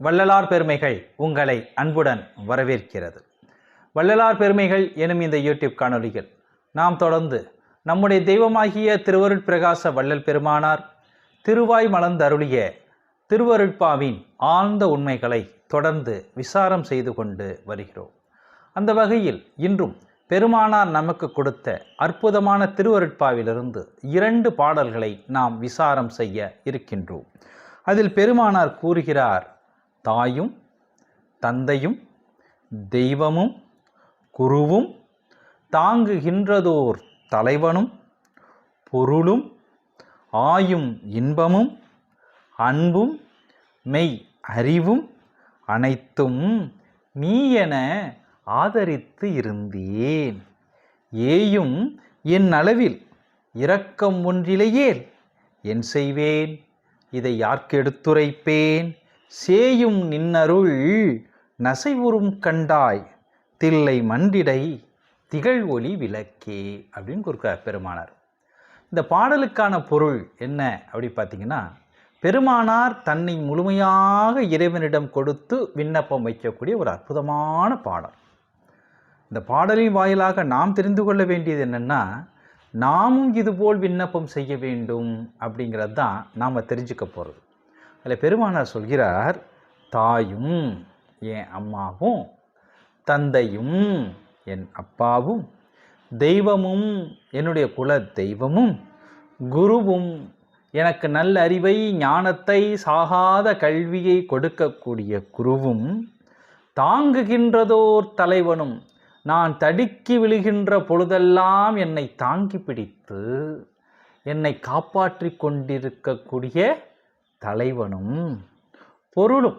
வள்ளலார் பெருமைகள் உங்களை அன்புடன் வரவேற்கிறது. வள்ளலார் பெருமைகள் எனும் இந்த யூடியூப் காணொலியில் நாம் தொடர்ந்து நம்முடைய தெய்வமாகிய திருவருட்பிரகாச வள்ளல் பெருமானார் திருவாய் மலர்ந்தருளிய திருவருட்பாவின் ஆழ்ந்த உண்மைகளை தொடர்ந்து விசாரம் செய்து கொண்டு வருகிறோம். அந்த வகையில் இன்றும் பெருமானார் நமக்கு கொடுத்த அற்புதமான திருவருட்பாவிலிருந்து இரண்டு பாடல்களை நாம் விசாரம் செய்ய இருக்கின்றோம். அதில் பெருமானார் கூறுகிறார் தாயும் தந்தையும் தெய்வமும் குருவும் தாங்குகின்றதோர் தலைவனும் பொருளும் ஆயும் இன்பமும் அன்பும் மெய் அறிவும் அனைத்தும் நீ என ஆதரித்து இருந்தேன். ஏயும் என் அளவில் இரக்கம் ஒன்றிலேயே என் செய்வேன். இதை யார்க்கு எடுத்துரைப்பேன் சேயும் நின்னருள் நசைவுறும் கண்டாய் தில்லை மண்டிடை திகழ் ஒளி விளக்கே அப்படின்னு கொடுக்குறார் பெருமானார். இந்த பாடலுக்கான பொருள் என்ன அப்படி பார்த்தீங்கன்னா பெருமானார் தன்னை முழுமையாக இறைவனிடம் கொடுத்து விண்ணப்பம் வைக்கக்கூடிய ஒரு அற்புதமான பாடல். இந்த பாடலின் வாயிலாக நாம் தெரிந்து கொள்ள வேண்டியது என்னென்னா நாமும் இதுபோல் விண்ணப்பம் செய்ய வேண்டும் அப்படிங்கிறது தான் நாம் தெரிஞ்சுக்க போகிறது அதில் பெருமானார் சொல்கிறார் தாயும் என் அம்மாவும் தந்தையும் என் அப்பாவும் தெய்வமும் என்னுடைய குல தெய்வமும் குருவும் எனக்கு நல்ல அறிவை ஞானத்தை சாகாத கல்வியை கொடுக்கக்கூடிய குருவும் தாங்குகின்றதோர் தலைவனும் நான் தடுக்கி விழுகின்ற பொழுதெல்லாம் என்னை தாங்கி பிடித்து என்னை காப்பாற்றி கொண்டிருக்கக்கூடிய தலைவனும் பொருளும்.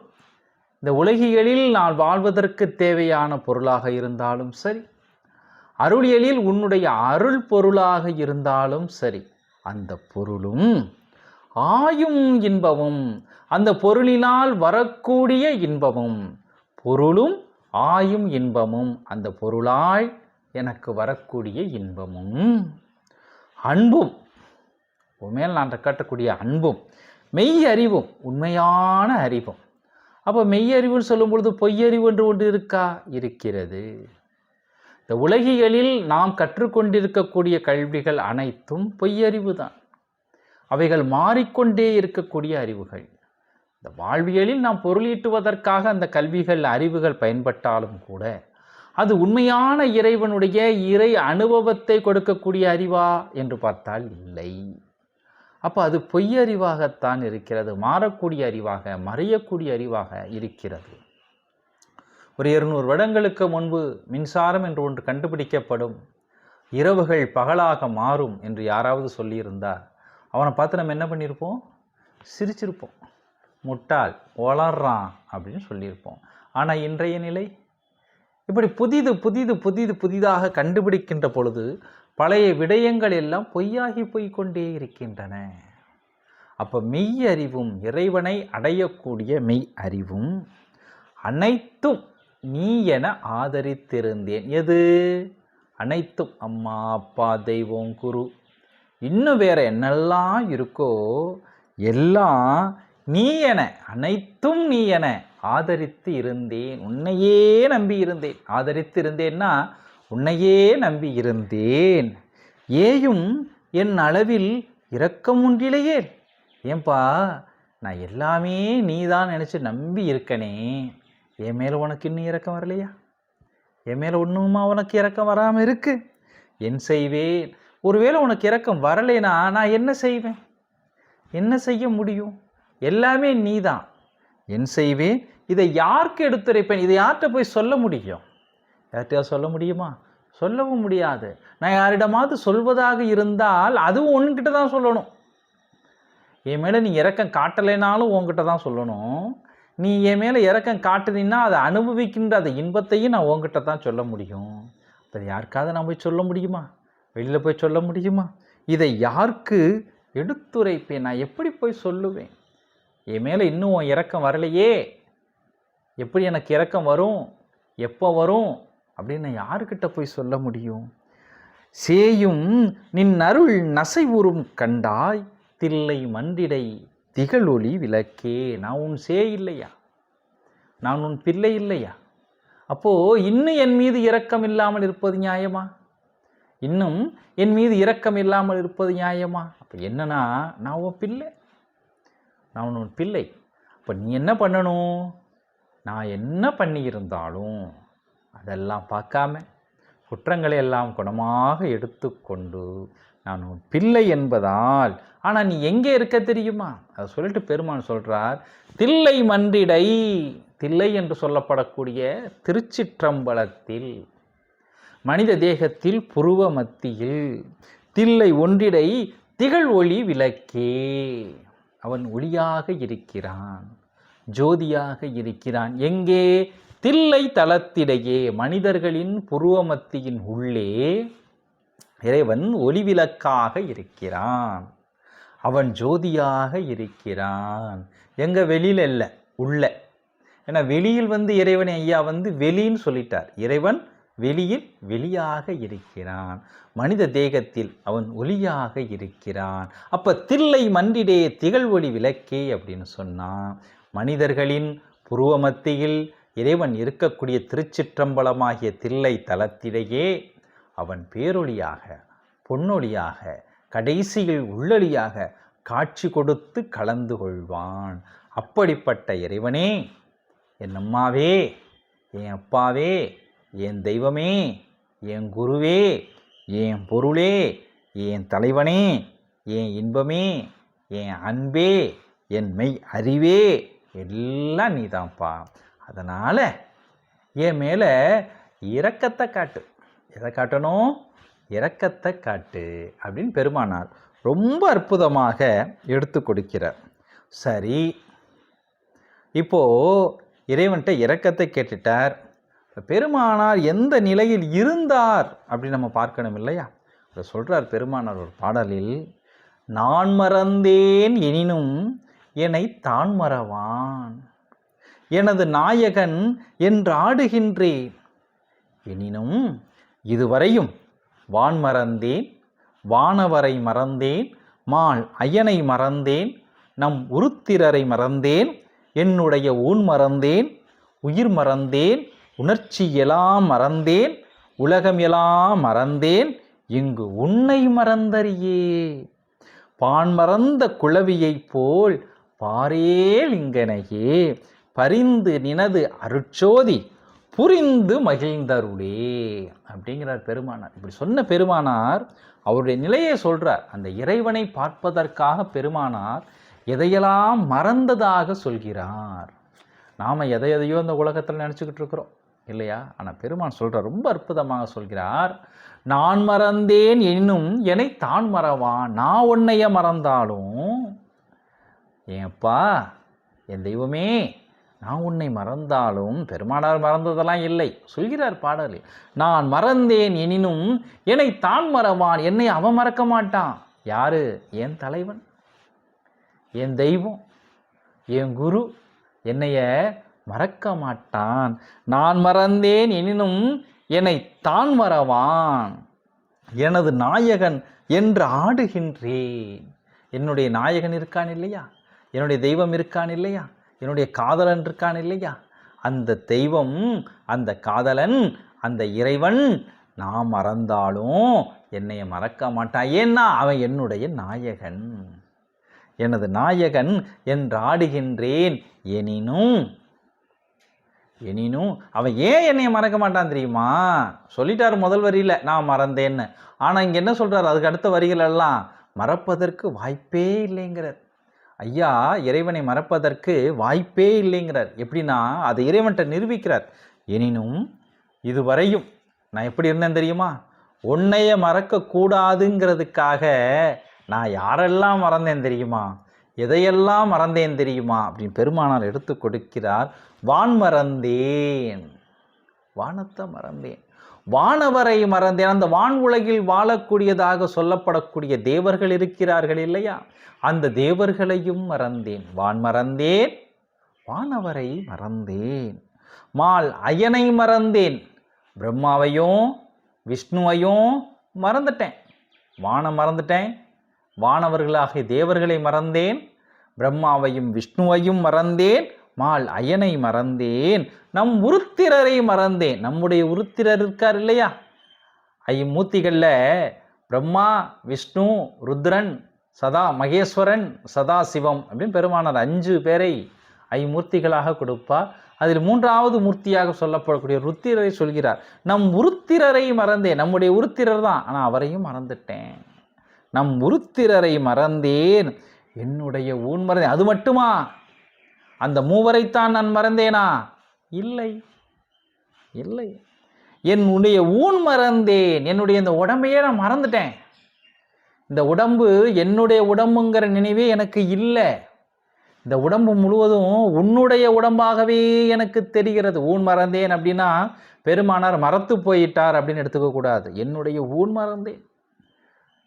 இந்த உலகியலில் நான் வாழ்வதற்கு தேவையான பொருளாக இருந்தாலும் சரி அருளியலில் உன்னுடைய அருள் பொருளாக இருந்தாலும் சரி அந்த பொருளும் ஆயும் இன்பமும் அந்த பொருளினால் வரக்கூடிய இன்பமும் பொருளும் ஆயும் இன்பமும் அந்த பொருளாய் எனக்கு வரக்கூடிய இன்பமும். அன்பும். உண்மையில் நான் கட்டக்கூடிய அன்பும். மெய் அறிவும் உண்மையான அறிவும். அப்போ மெய் அறிவுன்னு சொல்லும் பொழுது பொய்யறிவு என்று ஒன்று இருக்கா? இருக்கிறது. இந்த உலகியலில் நாம் கற்றுக்கொண்டிருக்கக்கூடிய கல்விகள் அனைத்தும் பொய்யறிவு தான். அவைகள் மாறிக்கொண்டே இருக்கக்கூடிய அறிவுகள். இந்த வாழ்வியலில் நாம் பொருளீட்டுவதற்காக அந்த கல்விகள் அறிவுகள் பயன்பட்டாலும் கூட அது உண்மையான இறைவனுடைய இறை அனுபவத்தை கொடுக்கக்கூடிய அறிவா? என்று பார்த்தால் இல்லை. அப்போ அது பொய் அறிவாகத்தான் இருக்கிறது மாறக்கூடிய அறிவாக மறையக்கூடிய அறிவாக இருக்கிறது. ஒரு இருநூறு வருடங்களுக்கு முன்பு மின்சாரம் என்று ஒன்று கண்டுபிடிக்கப்படும். இரவுகள் பகலாக மாறும் என்று யாராவது சொல்லியிருந்தார். அவனை பார்த்து நம்ம என்ன பண்ணியிருப்போம் சிரிச்சிருப்போம். முட்டாள் வளர்றான் அப்படின்னு சொல்லியிருப்போம். ஆனால் இன்றைய நிலை இப்படி புதிது புதிது புதிது புதிதாக கண்டுபிடிக்கின்ற பொழுது பழைய விடயங்கள் எல்லாம் பொய்யாகி போய்கொண்டே இருக்கின்றன. அப்போ மெய் அறிவும் இறைவனை அடையக்கூடிய மெய் அறிவும் அனைத்தும் நீ என ஆதரித்திருந்தேன். எது? அனைத்தும் அம்மா அப்பா தெய்வம் குரு. இன்னும் வேற என்னெல்லாம் இருக்கோ எல்லாம் நீ என அனைத்தும் நீ என ஆதரித்து இருந்தேன். உன்னையே நம்பி இருந்தேன். ஆதரித்து இருந்தேன்னா உன்னையே நம்பி இருந்தேன். ஏயும் என் அளவில் இரக்கம் ஒன்றிலேயே. ஏன்பா நான் எல்லாமே நீ தான் நினச்சி நம்பி இருக்கனே. என் மேலே உனக்கு இன்னும் இறக்கம் வரலையா? என் மேலே ஒன்றுமா உனக்கு இறக்கம் வராமல் இருக்கு? என் செய்வேன்? ஒருவேளை உனக்கு இறக்கம் வரலைனா நான் என்ன செய்வேன்? என்ன செய்ய முடியும்? எல்லாமே நீ தான் என் செய்வேன்? இதை யாருக்கு எடுத்துரைப்பேன்? இதை யார்கிட்ட போய் சொல்ல முடியும்? யார்கிட்டயா சொல்ல முடியுமா? சொல்லவும் முடியாது. நான் யாரிடமாவது சொல்வதாக இருந்தால் அதுவும் உன்கிட்ட தான் சொல்லணும். என் மேலே நீ இறக்கம் காட்டலைனாலும் உன்கிட்ட தான் சொல்லணும். நீ என் மேலே இறக்கம் காட்டுனீன்னா அதை அனுபவிக்கின்ற அந்த இன்பத்தையும் நான் உன்கிட்ட தான் சொல்ல முடியும். அதை யாருக்காவது நான் போய் சொல்ல முடியுமா? வெளியில் போய் சொல்ல முடியுமா? இதை யாருக்கு எடுத்துரைப்பேன்? நான் எப்படி போய் சொல்லுவேன்? என் மேலே இன்னும் உன் இறக்கம் வரலையே. எப்படி எனக்கு இறக்கம் வரும்? எப்போ வரும்? அப்படின்னு நான் யாருக்கிட்ட போய் சொல்ல முடியும்? சேயும் நின் அருள் நசைவுறும் கண்டாய் தில்லை மண்டிடை திகழொலி விளக்கே. நான் உன் சே இல்லையா? நான் உன் பிள்ளை இல்லையா? அப்போது இன்னும் என் மீது இரக்கம் இல்லாமல் இருப்பது நியாயமா? இன்னும் என் மீது இரக்கம் இல்லாமல் இருப்பது நியாயமா? அப்போ என்னன்னா நான் உன் பிள்ளை. நான் உன் பிள்ளை. அப்போ நீ என்ன பண்ணணும்? நான் என்ன பண்ணியிருந்தாலும் அதெல்லாம் பார்க்காம குற்றங்களை எல்லாம் குணமாக எடுத்துக்கொண்டு நான் உன் பிள்ளை என்பதால் ஆனால் நீ எங்கே இருக்க தெரியுமா? அதை சொல்லிட்டு பெருமான் சொல்கிறார் தில்லை மன்றிடை. தில்லை என்று சொல்லப்படக்கூடிய திருச்சிற்றம்பலத்தில் மனித தேகத்தில் புருவ மத்தியில் தில்லை ஒன்றிடை திகழ் ஒளி விளக்கே. அவன் ஒளியாக இருக்கிறான் ஜோதியாக இருக்கிறான். எங்கே? தில்லை தளத்திடையே மனிதர்களின் புருவமத்தியின் உள்ளே இறைவன் ஒளிவிளக்காக இருக்கிறான். அவன் ஜோதியாக இருக்கிறான். எங்க வெளியில இல்லை உள்ள. ஏன்னா வெளியில் வந்து இறைவனை ஐயா வந்து வெளின்னு சொல்லிட்டார். இறைவன் வெளியில் வெளியாக இருக்கிறான். மனித தேகத்தில் அவன் ஒளியாக இருக்கிறான். அப்ப தில்லை மன்றிடே திகழ் ஒளி விளக்கே அப்படின்னு சொன்னான் மனிதர்களின் புருவ மத்தியில் இறைவன் இருக்கக்கூடிய திருச்சிற்றம்பலமாகிய தில்லை தலத்திலேயே அவன் பேரொழியாக பொன்னொழியாக கடைசியில் உள்ளொளியாக காட்சி கொடுத்து கலந்து கொள்வான். அப்படிப்பட்ட இறைவனே என் அம்மாவே என் அப்பாவே என் தெய்வமே என் குருவே என் பொருளே என் தலைவனே என் இன்பமே என் அன்பே என் மெய் அறிவே எல்லாம் நீதான்ப்பா அதனால் என் மேலே இரக்கத்தை காட்டு. எதை காட்டணும்? இரக்கத்தை காட்டு அப்படின்னு பெருமானார் ரொம்ப அற்புதமாக எடுத்து கொடுக்கிறார். சரி இப்போது இறைவன்கிட்ட இரக்கத்தை கேட்டுட்டார். பெருமானார் எந்த நிலையில் இருந்தார் அப்படின்னு நம்ம பார்க்கணும் இல்லையா? அதை சொல்கிறார் பெருமானார் ஒரு பாடலில் நான் மறந்தேன் எனினும் என்னை தான் மறவான். எனது நாயகன் என்று ஆடுகின்றேன். எனினும் இதுவரையும் வான் மறந்தேன் வானவரை மறந்தேன் மால் அயனை மறந்தேன் நம் உருத்திரரை மறந்தேன் என்னுடைய ஊன் மறந்தேன் உயிர் மறந்தேன் உணர்ச்சி எல்லாம் மறந்தேன் உலகம் எல்லாம் மறந்தேன் இங்கு உன்னை மறந்தறியே. பான் மறந்த குளவியைப் போல் பாரேல் இங்கனையே பரிந்து நினது அருட்சோதி புரிந்து மகிழ்ந்தருளே அப்படிங்கிறார் பெருமானார். இப்படி சொன்ன பெருமானார் அவருடைய நிலையை சொல்றார். அந்த இறைவனை பார்ப்பதற்காக பெருமானார் எதையெல்லாம் மறந்ததாக சொல்கிறார். நாம் எதை எதையோ இந்த உலகத்தில் நினச்சிக்கிட்டு இருக்கிறோம் இல்லையா? ஆனால் பெருமான் சொல்கிறார் ரொம்ப அற்புதமாக சொல்கிறார். நான் மறந்தேன் என்னும் என்னை தான் மறவான் நான் உன்னைய மறந்தாலும் ஏப்பா என் தெய்வமே நான் உன்னை மறந்தாலும் பெருமானார் மறந்ததெல்லாம் இல்லை. சொல்கிறார் பாடலில் நான் மறந்தேன் எனினும் என்னை தான் மறவான். என்னை அவன் மறக்க மாட்டான். யாரு? என் தலைவன். என் தெய்வம். என் குரு. என்னைய மறக்க மாட்டான். நான் மறந்தேன் எனினும் என்னை தான் மறவான். எனது நாயகன் என்று ஆடுகின்றேன். என்னுடைய நாயகன் இருக்கான் இல்லையா? என்னுடைய தெய்வம் இருக்கான் இல்லையா? என்னுடைய காதலன் இருக்கான் இல்லையா? அந்த தெய்வம் அந்த காதலன் அந்த இறைவன் நான் மறந்தாலும் என்னைய மறக்க மாட்டான். ஏன்னா அவன் என்னுடைய நாயகன். எனது நாயகன் என்றாடுகின்றேன். எனினும் எனினும் அவன் ஏன் என்னைய மறக்க மாட்டான் தெரியுமா? சொல்லிட்டார் முதல் வரியில் நான் மறந்தேன்னு. ஆனால் இங்கே என்ன சொல்கிறார் அதுக்கு அடுத்த வரிகளெல்லாம் மறப்பதற்கு வாய்ப்பே இல்லைங்கிறார். ஐயா இறைவனை மறப்பதற்கு வாய்ப்பே இல்லைங்கிறார். எப்படின்னா அதை இறைவன்கிட்ட நிரூபிக்கிறார். எனினும் இதுவரையும் நான் எப்படி இருந்தேன் தெரியுமா? உன்னைய மறக்கக்கூடாதுங்கிறதுக்காக நான் யாரெல்லாம் மறந்தேன் தெரியுமா? எதையெல்லாம் மறந்தேன் தெரியுமா? அப்படின்னு பெருமானார் எடுத்து கொடுக்கிறார். வான் மறந்தேன் வானத்தை மறந்தேன். வானவரை மறந்தேன். அந்த வான் உலகில் வாழக்கூடியதாக சொல்லப்படக்கூடிய தேவர்கள் இருக்கிறார்கள் இல்லையா? அந்த தேவர்களையும் மறந்தேன். வான் மறந்தேன் வானவரை மறந்தேன். மால் அயனை மறந்தேன். பிரம்மாவையும் விஷ்ணுவையும் மறந்துட்டேன். வானம் மறந்துட்டேன் வானவர்களாகிய தேவர்களை மறந்தேன். பிரம்மாவையும் விஷ்ணுவையும் மறந்தேன். மால் அயனை மறந்தேன் நம் உருத்திரரை மறந்தேன். நம்முடைய உருத்திரர் இருக்கார் இல்லையா? ஐம்மூர்த்திகளில் பிரம்மா விஷ்ணு ருத்ரன் சதா மகேஸ்வரன் சதா சிவம் அப்படின்னு பெருமானார் அஞ்சு பேரை ஐமூர்த்திகளாக கொடுப்பார். அதில் மூன்றாவது மூர்த்தியாக சொல்லப்படக்கூடிய ருத்திரரை சொல்கிறார். நம் உருத்திரரை மறந்தேன். நம்முடைய உருத்திரர் தான். ஆனால் அவரையும் மறந்துட்டேன். நம் உருத்திரரை மறந்தேன். என்னுடைய ஊன் மறந்தேன். அது மட்டுமா? அந்த மூவரைத்தான் நான் மறந்தேனா? இல்லை. இல்லை. என்னுடைய ஊன் மறந்தேன். என்னுடைய இந்த உடம்பையே நான் மறந்துட்டேன். இந்த உடம்பு என்னுடைய உடம்புங்கிற நினைவே எனக்கு இல்லை. இந்த உடம்பு முழுவதும் உன்னுடைய உடம்பாகவே எனக்கு தெரிகிறது. ஊன் மறந்தேன் அப்படின்னா பெருமானார் மறத்து போயிட்டார் அப்படின்னு எடுத்துக்கக்கூடாது என்னுடைய ஊன் மறந்தேன்.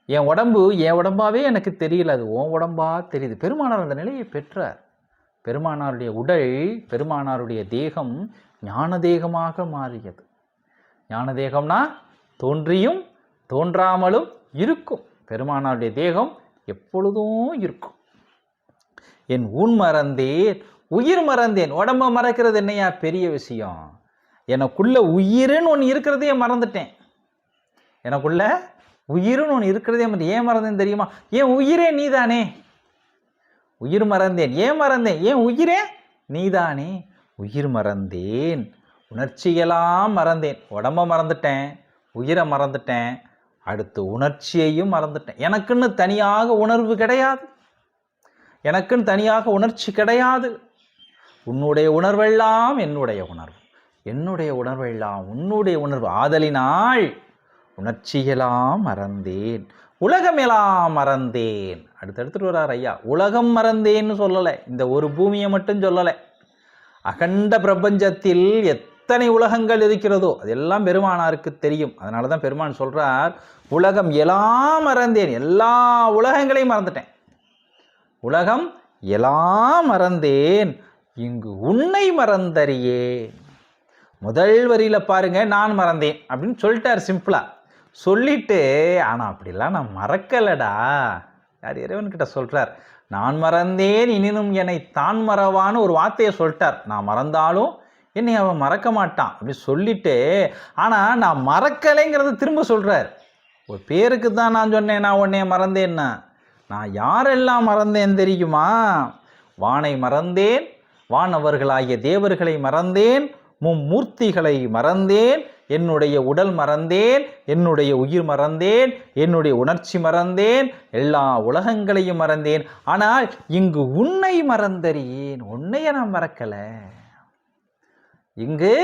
என் உடம்பு என் உடம்பாவே எனக்கு தெரியல. அது உன் உடம்பா தெரியுது. பெருமானார் அந்த நிலையை பெற்றார். பெருமானாருடைய உடல் பெருமானாருடைய தேகம் ஞான தேகமாக மாறியது. ஞான தேகம்னா தோன்றியும் தோன்றாமலும் இருக்கும். பெருமானாருடைய தேகம் எப்பொழுதும் இருக்கும். என் ஊன் மறந்தேன் உயிர் மறந்தேன். உடம்ப மறக்கிறது என்னையா? பெரிய விஷயம். எனக்குள்ள உயிர்னு ஒன்று இருக்கிறதையே மறந்துட்டேன். எனக்குள்ள உயிர்னு ஒன்று இருக்கிறதே மறந்து ஏன் மறந்தேன் தெரியுமா? ஏன் உயிரே நீதானே? உயிர் மறந்தேன். ஏன் மறந்தேன்? ஏன் உயிரே? நீதானே. உயிர் மறந்தேன். உணர்ச்சியெல்லாம் மறந்தேன். உடம்ப மறந்துட்டேன். உயிரை மறந்துட்டேன். அடுத்து உணர்ச்சியையும் மறந்துட்டேன். எனக்குன்னு தனியாக உணர்வு கிடையாது. எனக்குன்னு தனியாக உணர்ச்சி கிடையாது. உன்னுடைய உணர்வெல்லாம் என்னுடைய உணர்வு. என்னுடைய உணர்வெல்லாம் உன்னுடைய உணர்வு. ஆதலினால் உணர்ச்சியெல்லாம் மறந்தேன். உலகமெல்லாம் மறந்தேன். அடுத்து எடுத்துட்டு வர்றார் ஐயா. உலகம் மறந்தேன்னு சொல்லலை. இந்த ஒரு பூமியை மட்டும் சொல்லலை. அகண்ட பிரபஞ்சத்தில் எத்தனை உலகங்கள் இருக்கிறதோ அதெல்லாம் பெருமானாருக்கு தெரியும். அதனால தான் பெருமான் சொல்கிறார் உலகம் எல்லாம் மறந்தேன். எல்லா உலகங்களையும் மறந்துட்டேன். உலகம் எல்லாம் மறந்தேன். இங்கு உன்னை மறந்தறியே முதல் வரியில் பாருங்க நான் மறந்தேன் அப்படின்னு சொல்லிட்டார் சிம்பிளாக சொல்லிட்டு ஆனால் அப்படிலாம் நான் மறக்கலடா. யார் இறைவன்கிட்ட சொல்கிறார் நான் மறந்தேன் இனினும் என்னை தான் மறவான்னு ஒரு வார்த்தையை சொல்லிட்டார். நான் மறந்தாலும் என்னை அவன் மறக்க மாட்டான். அப்படி சொல்லிட்டு ஆனால் நான் மறக்கலைங்கிறத திரும்ப சொல்கிறார் ஒரு பேருக்கு தான் நான் சொன்னேன் நான் உன்னைய மறந்தேன்னா. நான் யாரெல்லாம் மறந்தேன் தெரியுமா? வானை மறந்தேன் வானவர்களாகிய தேவர்களை மறந்தேன் மும்மூர்த்திகளை மறந்தேன் என்னுடைய உடல் மறந்தேன் என்னுடைய உயிர் மறந்தேன் என்னுடைய உணர்ச்சி மறந்தேன் எல்லா உலகங்களையும் மறந்தேன். ஆனால் இங்கு உன்னை மறந்தறியேன் உன்னைய நான் மறக்கல. இங்கு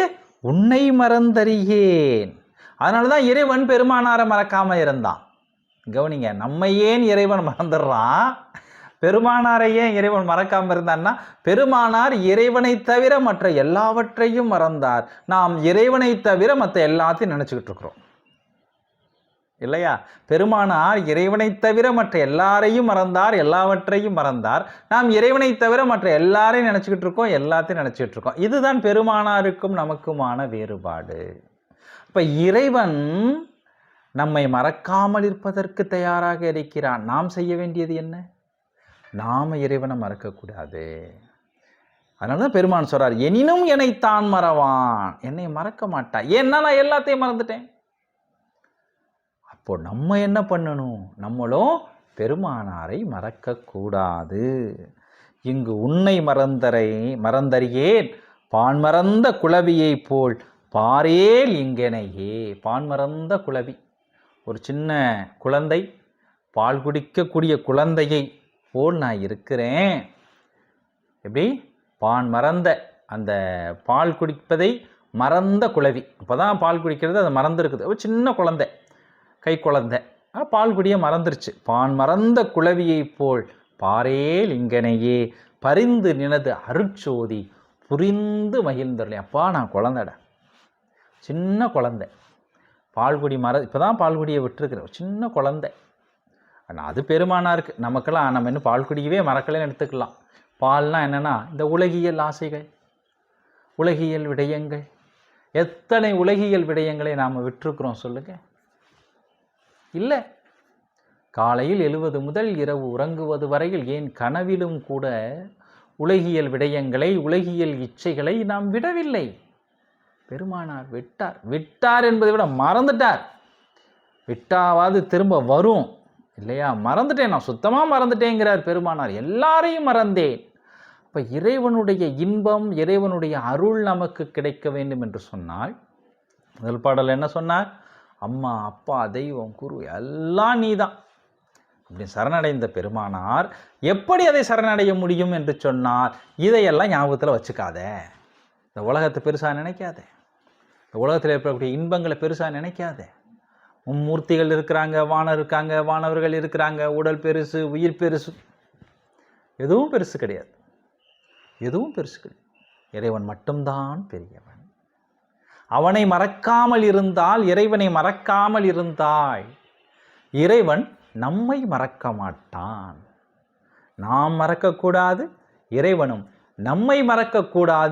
உன்னை மறந்தறியேன். அதனால தான் இறைவன் பெருமானாரை மறக்காம இருந்தான். கவனிங்க நம்ம ஏன் இறைவன் மறந்துடுறான்? பெருமானாரையே ஏன் இறைவன் மறக்காம இருந்தான்னா பெருமானார் இறைவனை தவிர மற்ற எல்லாவற்றையும் மறந்தார். நாம் இறைவனை தவிர மற்ற எல்லாத்தையும் நினச்சிக்கிட்டு இருக்கிறோம். இல்லையா? பெருமானார் இறைவனை தவிர மற்ற எல்லாரையும் மறந்தார் எல்லாவற்றையும் மறந்தார். நாம் இறைவனை தவிர மற்ற எல்லாரையும் நினச்சிக்கிட்டு இருக்கோம் எல்லாத்தையும் நினச்சிக்கிட்டு இருக்கோம். இதுதான் பெருமானாருக்கும் நமக்குமான வேறுபாடு. இப்போ இறைவன் நம்மை மறக்காமல் இருப்பதற்கு தயாராக இருக்கிறான். நாம் செய்ய வேண்டியது என்ன? நாம் இறைவனை மறக்கக்கூடாது. அதனால தான் பெருமான் சொல்கிறார் எனினும் என்னை தான் மறவான். என்னை மறக்க மாட்டான் ஏன்னா நான் எல்லாத்தையும் மறந்துட்டேன். அப்போ நம்ம என்ன பண்ணணும்? நம்மளும் பெருமானாரை மறக்கக்கூடாது. இங்கு உன்னை மறந்தரை மறந்தறியேன். பான் மறந்த குளவியைப் போல் பாரேல் இங்கெனையே. பான் மறந்த குளவி ஒரு சின்ன குழந்தை பால் குடிக்கக்கூடிய குழந்தையை போல் நான் இருக்கிறேன். எப்படி? பான் மறந்த அந்த பால் குடிப்பதை மறந்த குழவி. இப்போ தான் பால் குடிக்கிறது அது மறந்துருக்குது. ஒரு சின்ன குழந்தை கை குழந்தை. பால் குடிய மறந்துருச்சு. பான் மறந்த குழவியைப் போல் பாரேல் இங்கனையே பரிந்து நினது அருட்சோதி புரிந்து மகிழ்ந்தருளே. அப்பா நான் குழந்தைடா. சின்ன குழந்தை. பால்குடி மர இப்போ தான் பால்குடியை விட்டுருக்குறேன். சின்ன குழந்தை. ஆனால் அது பெருமானாருக்கு நமக்கெல்லாம் நம்ம இன்னும் பால் குடிக்கவே மறக்கலைன்னு எடுத்துக்கலாம். பால்னால் என்னென்னா இந்த உலகியல் ஆசைகள் உலகியல் விடயங்கள். எத்தனை உலகியல் விடயங்களை நாம் விட்டுருக்குறோம் சொல்லுங்கள் இல்லை. காலையில் எழுவது முதல் இரவு உறங்குவது வரையில் ஏன் கனவிலும் கூட உலகியல் விடயங்களை உலகியல் இச்சைகளை நாம் விடவில்லை? பெருமானார் விட்டார். விட்டார் என்பதை விட மறந்துட்டார். விட்டாவது திரும்ப வரும். இல்லையா? மறந்துட்டேன் நான். சுத்தமாக மறந்துட்டேங்கிறார் பெருமானார். எல்லாரையும் மறந்தேன். இப்போ இறைவனுடைய இன்பம் இறைவனுடைய அருள் நமக்கு கிடைக்க வேண்டும் என்று சொன்னால் முதல் பாடல் என்ன சொன்னார்? அம்மா அப்பா தெய்வம் குரு எல்லாம் நீதான். அப்படி சரணடைந்த பெருமானார் எப்படி அதை சரணடைய முடியும் என்று சொன்னார்? இதையெல்லாம் ஞாபகத்தில் வச்சுக்காத. இந்த உலகத்தை பெருசாக நினைக்காத. இந்த உலகத்தில் இருக்கக்கூடிய இன்பங்களை பெருசாக நினைக்காத. மூர்த்திகள் இருக்கிறாங்க வானர் இருக்காங்க வானவர்கள் இருக்கிறாங்க உடல் பெருசு உயிர் பெருசு. எதுவும் பெருசு கிடையாது. எதுவும் பெருசு கிடையாது. இறைவன் மட்டும்தான் பெரியவன். அவனை மறக்காமல் இருந்தால் இறைவனை மறக்காமல் இருந்தாய். இறைவன் நம்மை மறக்க மாட்டான். நாம் மறக்கக்கூடாது இறைவனும் நம்மை மறக்கக்கூடாது.